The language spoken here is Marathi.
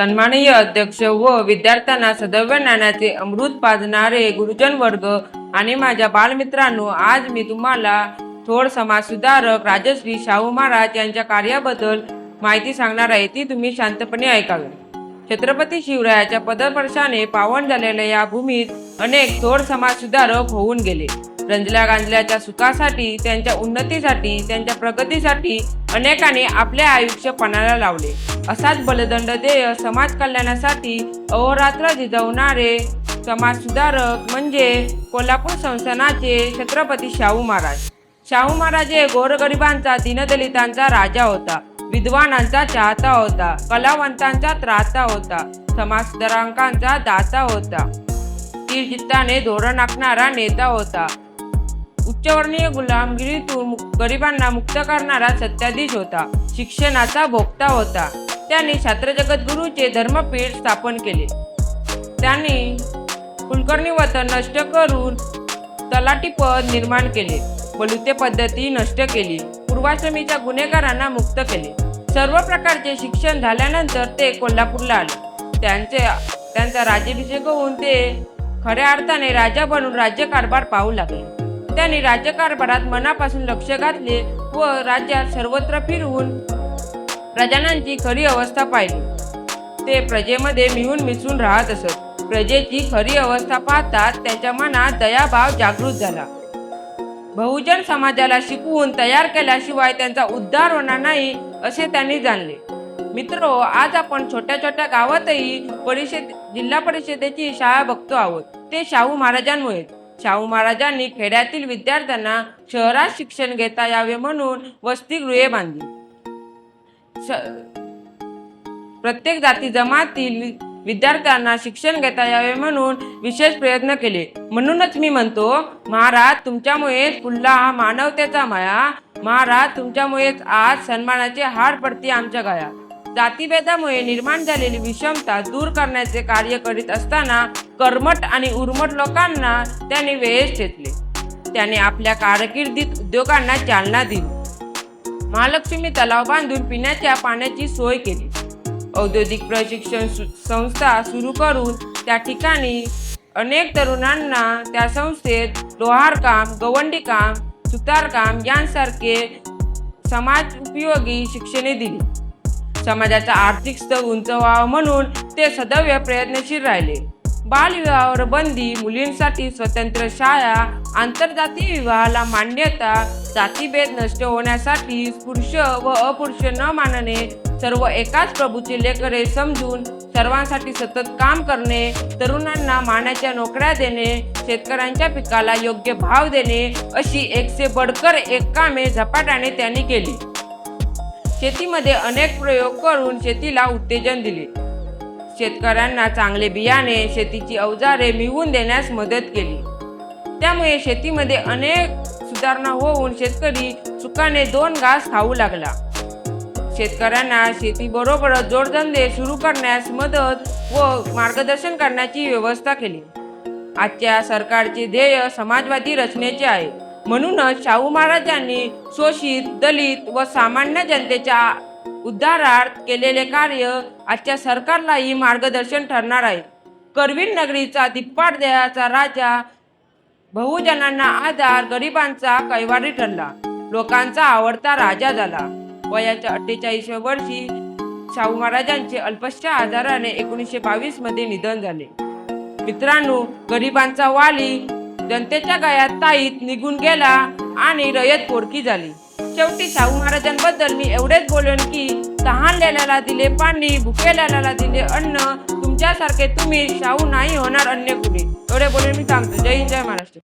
सन्माननीय अध्यक्ष व विद्यार्थ्यांना सदैव ज्ञानाचे अमृत पाजणारे गुरुजन वर्ग आणि माझ्या बालमित्रांनो आज मी तुम्हाला थोड समाज सुधारक राजश्री शाहू महाराज यांच्या कार्याबद्दल माहिती सांगणार आहे. ती तुम्ही शांतपणे ऐकावी. छत्रपती शिवरायाच्या पदस्पर्शाने पावन झालेल्या या भूमीत अनेक थोर समाजसुधारक होऊन गेले. रंजल्या गांजल्याच्या सुखासाठी त्यांच्या उन्नतीसाठी त्यांच्या प्रगतीसाठी अनेकांनी आपले आयुष्य पणाला लावले. असाच बलदंड देय समाज कल्याणासाठी अहोरात्र झिजवणारे समाज सुधारक म्हणजे कोल्हापूर संस्थानाचे छत्रपती शाहू महाराज. शाहू महाराज हे गोरगरिबांचा दीनदलितांचा राजा होता. विद्वानांचा चाहता होता. कलावंतांचा त्राता होता. समाजसुधारकांचा दाता होता. चित्ताने धोरण आखणारा नेता होता. उच्चवर्णीय गुलामगिरीतून गरिबांना मुक्त करणारा सत्याधीश होता. शिक्षणाचा भोगता होता. त्यांनी छात्र जगद्गुरूचे धर्मपीठ स्थापन केले. त्यांनी कुलकर्णी वतन नष्ट करून तलाटीपद निर्माण केले. बलुते पद्धती नष्ट केली. पूर्वाश्रमीच्या गुन्हेगारांना मुक्त केले. सर्व प्रकारचे शिक्षण झाल्यानंतर ते कोल्हापूरला आले. त्यांचे त्यांचा राज्याभिषेक होऊन ते खऱ्या अर्थाने राजा बनून राज्यकारभार पाहू लागले. त्यांनी राज्यकारभारात मनापासून लक्ष घातले व राज्यात सर्वत्र फिरवून प्रजानांची खरी अवस्था पाहिली. ते प्रजेमध्ये मिळून मिसळून राहत असत. प्रजेची खरी अवस्था पाहताच त्यांच्या मनात दयाभाव जागृत झाला. बहुजन समाजाला शिकवून तयार केल्याशिवाय त्यांचा उद्धार होणार नाही असे त्यांनी जाणले. मित्र आज आपण छोट्या छोट्या गावातही परिषद जिल्हा परिषदेची शाळा बघतो आहोत. ते शाहू महाराजांमुळे शाहू महाराजांनी खेड्यातील विद्यार्थ्यांना शहरात शिक्षण घेता यावे म्हणून वसतिगृहे बांधली. प्रत्येक जाती जमातील वि- विद्यार्थ्यांना शिक्षण घेता यावे म्हणून विशेष प्रयत्न केले. म्हणूनच मी म्हणतो महाराज तुमच्यामुळेच फुलला मानवतेचा माया. महाराज तुमच्यामुळेच आज सन्मानाचे हार पडते आमच्या गाया. जातीभेदामुळे निर्माण झालेली विषमता दूर करण्याचे कार्य करीत असताना कर्मट आणि उर्मट लोकांना त्याने वेळेस चेतले त्याने आपल्या कारकिर्दीत उद्योगांना चालना दिली. महालक्ष्मी तलाव बांधून पिण्याच्या पाण्याची सोय केली. औद्योगिक प्रशिक्षण संस्था सुरू करून त्या ठिकाणी अनेक तरुणांना त्या संस्थेत लोहारकाम गवंडीकाम सुतारकाम यांसारखे समाज उपयोगी शिक्षणे दिली. समाजाचा आर्थिक स्तर उंचवावा म्हणून ते सदैव प्रयत्नशील राहिले. बालविवाहावर बंदी मुलींसाठी स्वतंत्र शाळा आंतरजातीय विवाहाला मान्यता जातीभेद नष्ट होण्यासाठी पुरुष व अपुरुष न मानणे सर्व एकाच प्रभूचे लेकरे समजून सर्वांसाठी सतत काम करणे तरुणांना मानाच्या नोकऱ्या देणे शेतकऱ्यांच्या पिकाला योग्य भाव देणे अशी एकसे बडकर एक कामे झपाट्याने त्यांनी केली. शेतीमध्ये अनेक प्रयोग करून शेतीला उत्तेजन दिले. शेतकऱ्यांना चांगले बियाणे शेतीची अवजारे मिळवून देण्यास मदत केली. त्यामुळे शेतीमध्ये अनेक सुधारणा होऊन शेतकरी सुखाने दोन घास खाऊ लागला. शेतकऱ्यांना शेतीबरोबरच जोडधंदे सुरू करण्यास मदत व मार्गदर्शन करण्याची व्यवस्था केली. आजच्या सरकारचे ध्येय समाजवादी रचनेचे आहे. म्हणूनच शाहू महाराजांनी शोषित दलित व सामान्य जनतेच्या उद्धारार्थ केलेले कार्य आजच्या सरकारलाही मार्गदर्शन ठरणार आहे. करवीर नगरीचा दिप्पाट देहाचा राजा बहुजनांना आधार गरिबांचा कैवारी ठरला. लोकांचा आवडता राजा झाला. वयाच्या अठ्ठेचाळीसव्या वर्षी शाहू महाराजांचे अल्पशा आजाराने एकोणीसशे बावीसमध्ये निधन झाले. मित्रांनो गरिबांचा वाली जनतेच्या गळ्यात ताईत निघून गेला आणि रयत पोरकी झाली. शेवटी शाहू महाराजांबद्दल मी एवढेच बोलेन की तहानलेल्याला दिले पाणी भुकेल्याला दिले अन्न तुमच्यासारखे तुम्ही शाहू नाही होणार अन्य कुणी. एवढे बोलून मी थांबतो जय हिंद जय महाराष्ट्र.